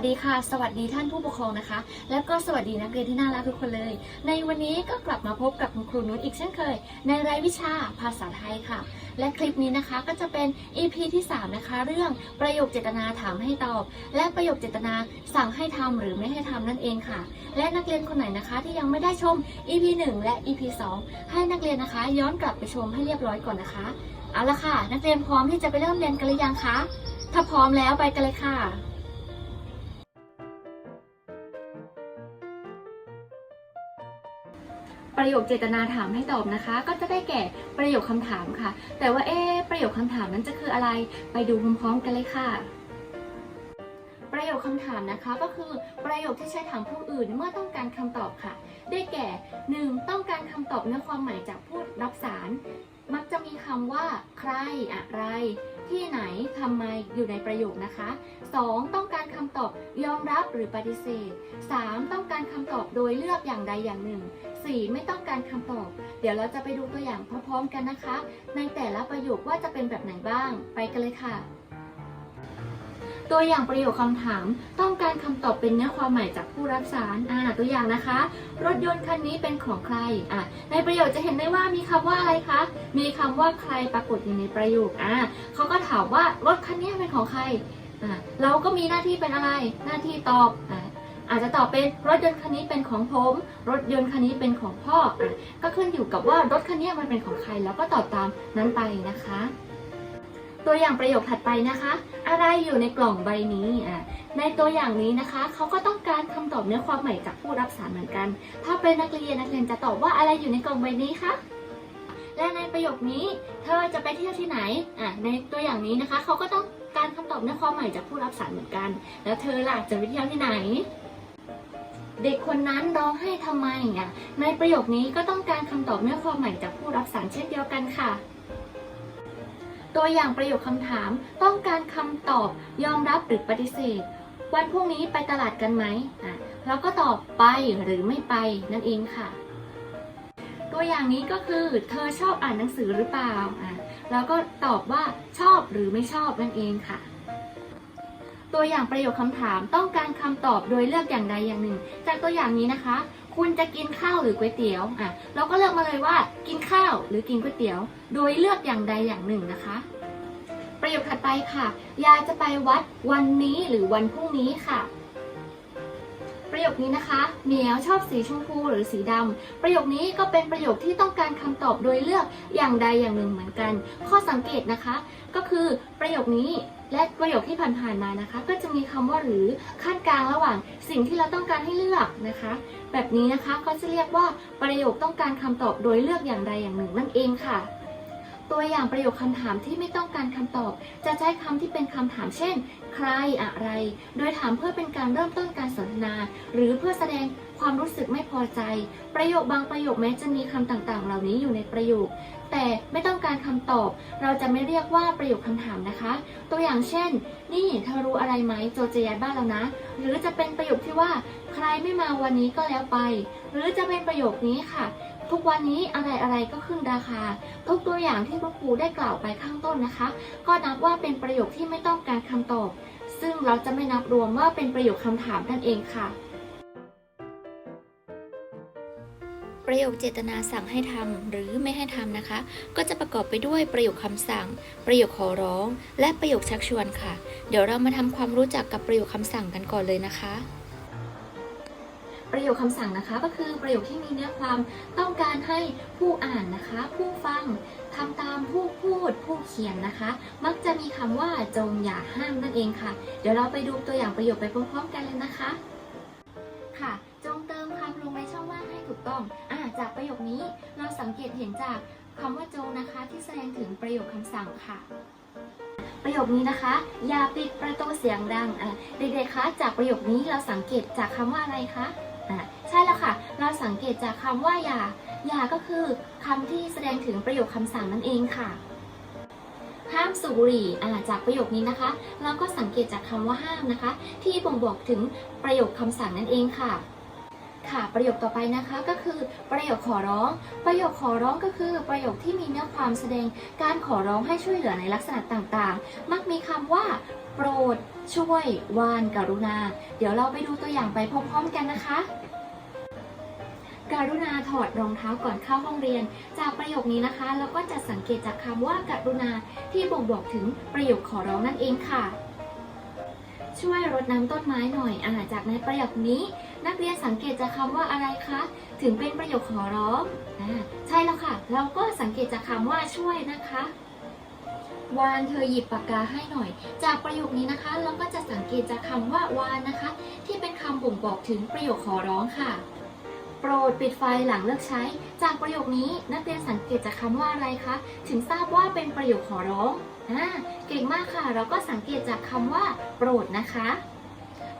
สดีค่ะ สวัสดีท่านผู้ปกครองนะคะ แล้วก็สวัสดีนักเรียนที่น่ารักทุกคนเลย ในวันนี้ก็กลับมาพบกับคุณครูนุชอีกเช่นเคย ในรายวิชาภาษาไทยค่ะ และคลิปนี้นะคะก็จะเป็น EP ที่ 3 นะคะ เรื่องประโยคเจตนาถามให้ตอบ และประโยคเจตนาสั่งให้ทำหรือไม่ให้ทำนั่นเองค่ะ และนักเรียนคนไหนนะคะที่ยังไม่ได้ชม EP 1 และ EP 2 ให้นักเรียนนะคะ ย้อนกลับไปชมให้เรียบร้อยก่อนนะคะ เอาละค่ะ นักเรียนพร้อมที่จะไปเริ่มเรียนกันหรือยังคะถ้าพร้อมแล้วไปกันเลยค่ะ ประโยคเจตนาถามให้ตอบนะคะ ก็จะได้แก่ประโยคคำถามค่ะ แต่ว่าเอ๊ประโยคคำถามนั้นจะคืออะไร ไปดูพร้อมๆกันเลยค่ะประโยคคำถามนะคะก็คือประโยคที่ใช้ถามผู้อื่นเมื่อต้องการคำตอบค่ะ ได้แก่ 1. ต้องการคำตอบเนื้อความหมายจากผู้รับสาร มักจะมีคำว่า ใคร อะไร ที่ไหนทำไมอยู่ในประโยคนะคะ 2. ต้องการคำตอบยอมรับหรือปฏิเสธ 3. ต้องการคำตอบโดยเลือกอย่างใดอย่างหนึ่ง 4. ไม่ต้องการคำตอบ เดี๋ยวเราจะไปดูตัวอย่างพร้อมๆกันนะคะ ในแต่ละประโยคว่าจะเป็นแบบไหนบ้าง ไปกันเลยค่ะ ตัวอย่างประโยคคำถาม ต้องการคำตอบเป็นเนื้อความหมายจากผู้รับสารอ่าตัวอย่างนะคะ รถยนต์คันนี้เป็นของใครอ่าในประโยคจะเห็นได้ว่ามีคำว่าอะไรคะ มีคำว่าใครปรากฏอยู่ในประโยคอ่าเขาก็ถามว่ารถคันนี้เป็นของใครอ่าเราก็มีหน้าที่เป็นอะไร หน้าที่ตอบอ่าอาจจะตอบเป็นรถยนต์คันนี้เป็นของผม รถยนต์คันนี้เป็นของพ่ออะก็ขึ้นอยู่กับว่ารถคันนี้มันเป็นของใครแล้วก็ตอบตามนั้นไปนะคะ ตัวอย่างประโยคถัดไปนะคะ อะไรอยู่ในกล่องใบนี้อะในตัวอย่างนี้นะคะเขาก็ต้องการคำตอบเนื้อความใหมายจากผู้รับสารเหมือนกัน ถ้าเป็นนักเรียนนักเรียนจะตอบว่าอะไรอยู่ในกล่องใบนี้คะและในประโยคนี้ เธอจะไปเที่ยวที่ไหนอะในตัวอย่างนี้นะคะเขาก็ต้องการคำตอบเนื้อความใหมายจากผู้รับสารเหมือนกัน แล้วเธอล่ะจะไปเที่ยวที่ไหน เด็กคนนั้นร้องไห้ทำไมอะในประโยคนี้ก็ต้องการคำตอบเนื้อความใหมายจากผู้รับสารเช่นเดียวกันค่ะ ตัวอย่างประโยคคำถาม ต้องการคำตอบ ยอมรับหรือปฏิเสธ วันพรุ่งนี้ไปตลาดกันไหมอะเราก็ตอบไปหรือไม่ไปนั่นเองค่ะ ตัวอย่างนี้ก็คือ เธอชอบอ่านหนังสือหรือเปล่าอะเราก็ตอบว่าชอบหรือไม่ชอบนั่นเองค่ะ ตัวอย่างประโยคคำถามต้องการคำตอบโดยเลือกอย่างใดอย่างหนึ่ง จากตัวอย่างนี้นะคะ คุณจะกินข้าวหรือก๋วยเตี๋ยวอะเราก็เลือกมาเลยว่ากินข้าวหรือกินก๋วยเตี๋ยว โดยเลือกอย่างใดอย่างหนึ่งนะคะ ประโยคถัดไปค่ะ ยายจะไปวัดวันนี้หรือวันพรุ่งนี้ค่ะ ประโยคนี้นะคะ เหมียวชอบสีชมพูหรือสีดำประโยคนี้ก็เป็นประโยคที่ต้องการคำตอบโดยเลือกอย่างใดอย่างหนึ่งเหมือนกัน ข้อสังเกตนะคะ ก็คือประโยคนี้และประโยคที่ผ่านๆมานะคะ ก็จะมีคำว่าหรือขั้นกลางระหว่างสิ่งที่เราต้องการให้เลือกนะคะ แบบนี้นะคะก็จะเรียกว่าประโยคต้องการคำตอบโดยเลือกอย่างใดอย่างหนึ่งนั่นเองค่ะ ตัวอย่างประโยคคำถามที่ไม่ต้องการคำตอบ จะใช้คำที่เป็นคำถามเช่น ใครอะไร โดยถามเพื่อเป็นการเริ่มต้นการสนทนา หรือเพื่อแสดงความรู้สึกไม่พอใจ ประโยคบางประโยคแม้จะมีคำต่างๆ เหล่านี้อยู่ในประโยค แต่ไม่ต้องการคำตอบ เราจะไม่เรียกว่าประโยคคำถามนะคะ ตัวอย่างเช่น นี่เธอรู้อะไรไหมโจจะย้ายบ้านแล้วนะ หรือจะเป็นประโยคที่ว่า ใครไม่มาวันนี้ก็แล้วไป หรือจะเป็นประโยคนี้ค่ะ ทุกวันนี้อะไรอะไรก็ขึ้นราคา ทุกตัวอย่างที่คุณครูได้กล่าวไปข้างต้นนะคะ ก็นับว่าเป็นประโยคที่ไม่ต้องการคำตอบ ซึ่งเราจะไม่นับรวมว่าเป็นประโยคคำถามนั่นเองค่ะ ประโยคเจตนาสั่งให้ทำหรือไม่ให้ทำนะคะ ก็จะประกอบไปด้วยประโยคคำสั่ง ประโยคขอร้อง และประโยคชักชวนค่ะ เดี๋ยวเรามาทำความรู้จักกับประโยคคำสั่งกันก่อนเลยนะคะ ประโยคคำสั่งนะคะ ก็คือประโยคที่มีเนื้อความต้องการให้ผู้อ่านนะคะ ผู้ฟังทำตามผู้พูดผู้เขียนนะคะ มักจะมีคำว่าจงอย่าห้ามนั่นเองค่ะ เดี๋ยวเราไปดูตัวอย่างประโยคไปพร้อมๆกันเลยนะคะ ค่ะ จงเติมคำลงในช่องว่างให้ถูกต้องอ่าจากประโยคนี้เราสังเกตเห็นจากคำว่าจงนะคะ ที่แสดงถึงประโยคคำสั่งค่ะประโยคนี้นะคะ อย่าปิดประตูเสียงดังเด็กๆคะจากประโยคนี้เราสังเกตจากคำว่าอะไรคะ เราสังเกตจากคำว่าอย่า อย่าก็คือคำที่แสดงถึงประโยคคำสั่งนั่นเองค่ะ ห้ามสูบบุหรี่อ่าจากประโยคนี้นะคะ เราก็สังเกตจากคำว่าห้ามนะคะ ที่บ่งบอกถึงประโยคคำสั่งนั่นเองค่ะค่ะประโยคต่อไปนะคะก็คือประโยคขอร้อง ประโยคขอร้องก็คือประโยคที่มีเนื้อความแสดงการขอร้องให้ช่วยเหลือในลักษณะต่างๆ มักมีคำว่า โปรด ช่วย วาน กรุณา เดี๋ยวเราไปดูตัวอย่างไปพร้อมๆกันนะคะ การุณาถอดรองเท้าก่อนเข้าห้องเรียน จากประโยคนี้นะคะเราก็จะสังเกตจากคำว่าการุณาที่บ่งบอกถึงประโยคขอร้องนั่นเองค่ะ ช่วยรดน้ำต้นไม้หน่อยอ่าจากในประโยคนี้ นักเรียนสังเกตจากคำว่าอะไรคะถึงเป็นประโยคขอร้องอ่าใช่แล้วค่ะ เราก็สังเกตจากคำว่าช่วยนะคะวานเธอหยิบปากกาให้หน่อย จากประโยคนี้นะคะ เราก็จะสังเกตจากคำว่าวานนะคะ ที่เป็นคำบ่งบอกถึงประโยคขอร้องค่ะ โปรดปิดไฟหลังเลิกใช้ จากประโยคนี้นักเรียนสังเกตจากคำว่าอะไรคะ ถึงทราบว่าเป็นประโยคขอร้องอ่าเก่งมากค่ะ เราก็สังเกตจากคำว่า โปรดนะคะ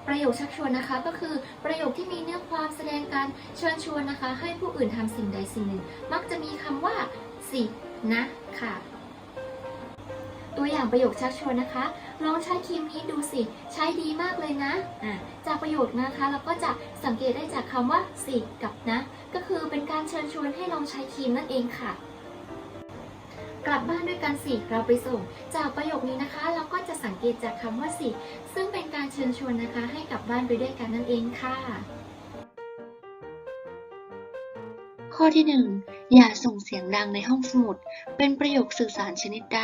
ประโยคชักชวนนะคะก็คือประโยคที่มีเนื้อความแสดงการเชิญชวนนะคะ ให้ผู้อื่นทำสิ่งใดสิ่งหนึ่ง มักจะมีคำว่าสินะค่ะ ตัวอย่างประโยคชักชวนนะคะ ลองใช้ครีมนี้ดูสิ ใช้ดีมากเลยนะะจากประโยคนะคะเราก็จะสังเกตได้จากคำว่าสิกับนะ ก็คือเป็นการเชิญชวนให้ลองใช้ครีมนั่นเองค่ะกลับบ้านด้วยกันสิเราไปส่ง จากประโยคนี้นะคะ เราก็จะสังเกตจากคำว่าสิซึ่งเป็นการเชิญชวนนะคะ ให้กลับบ้านไปด้วยกันนั่นเองค่ะ ข้อที่ 1 อย่าส่งเสียงดังในห้องสมุด เป็นประโยคสื่อสารชนิดใด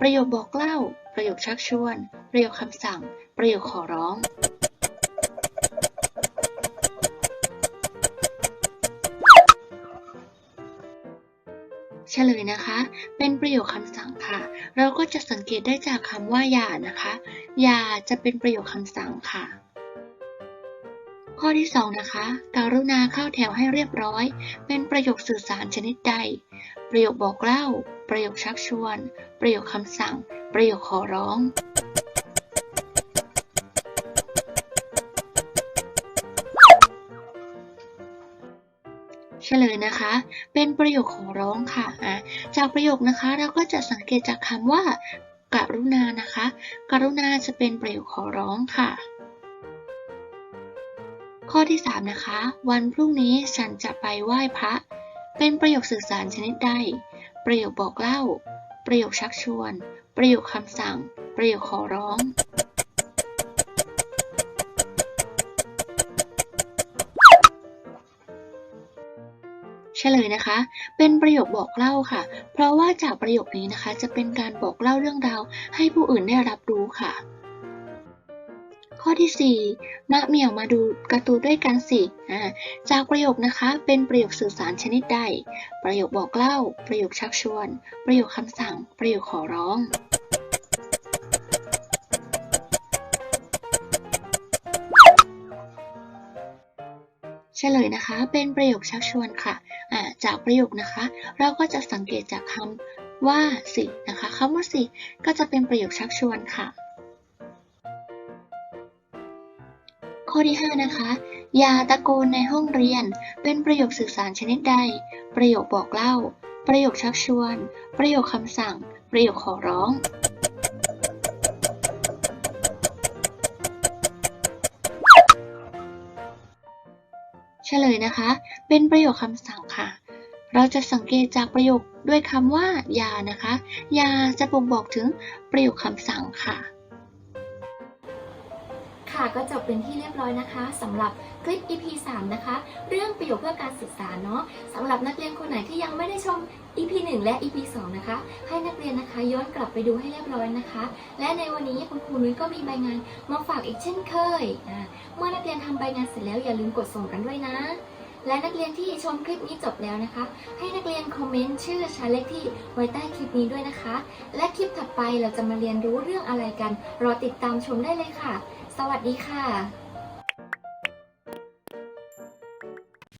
ประโยคบอกเล่า ประโยคชักชวน ประโยคคำสั่ง ประโยคขอร้องเฉลยนะคะ เป็นประโยคคำสั่งค่ะ เราก็จะสังเกตได้จากคำว่าอย่านะคะ อย่าจะเป็นประโยคคำสั่งค่ะ ข้อที่ 2 นะคะ การุณาเข้าแถวให้เรียบร้อย เป็นประโยคสื่อสารชนิดใด ประโยคบอกเล่า ประโยคชักชวน ประโยคคำสั่ง ประโยคขอร้องเฉลยนะคะ เป็นประโยคขอร้องค่ะ จากประโยคนะคะเราก็จะสังเกตจากคำว่า กรุณานะคะ กรุณาจะเป็นประโยคขอร้องค่ะ ข้อที่ 3 นะคะ วันพรุ่งนี้ฉันจะไปไหว้พระ เป็นประโยคสื่อสารชนิดใด ประโยคบอกเล่า ประโยคชักชวน ประโยคคำสั่ง ประโยคขอร้องเฉลยนะคะ เป็นประโยคบอกเล่าค่ะ เพราะว่าจากประโยคนี้นะคะ จะเป็นการบอกเล่าเรื่องราวให้ผู้อื่นได้รับรู้ค่ะ ข้อที่ 4มะเหมี่ยวมาดูการ์ตูนด้วยกันสิอ่าจากประโยคนะคะเป็นประโยคสื่อสารชนิดใด ประโยคบอกเล่า ประโยคชักชวน ประโยคคำสั่ง ประโยคขอร้องเฉลยนะคะ เป็นประโยคชักชวนค่ะอ่าจากประโยคนะคะ เราก็จะสังเกตจากคำว่าสินะคะคำว่าสิก็จะเป็นประโยคชักชวนค่ะ ข้อที่ 5 นะคะ อย่าตะโกนในห้องเรียน เป็นประโยคสื่อสารชนิดใด ประโยคบอกเล่า ประโยคชักชวน ประโยคคำสั่ง ประโยคขอร้องเฉลยนะคะ เป็นประโยคคำสั่งค่ะ เราจะสังเกตจากประโยคด้วยคำว่า ยานะคะ ยาจะบ่งบอกถึงประโยคคำสั่งค่ะ ค่ะก็จบเป็นที่เรียบร้อยนะคะสำหรับคลิป EP 3 นะคะ เรื่องประโยชน์เพื่อการศึกษาเนาะสำหรับนักเรียนคนไหนที่ยังไม่ได้ชม EP 1 และ EP 2 นะคะ ให้นักเรียนนะคะ ย้อนกลับไปดูให้เรียบร้อยนะคะ และในวันนี้คุณครูนุ้ยก็มีใบงานมาฝากอีกเช่นเคยเมื่อนักเรียนทำใบงานเสร็จแล้วอย่าลืมกดส่งกันด้วยนะและนักเรียนที่ชมคลิปนี้จบแล้วนะคะ ให้นักเรียนคอมเมนต์ชื่อชาเลขที่ไว้ใต้คลิปนี้ด้วยนะคะ และคลิปถัดไปเราจะมาเรียนรู้เรื่องอะไรกัน รอติดตามชมได้เลยค่ะ สวัสดีค่ะ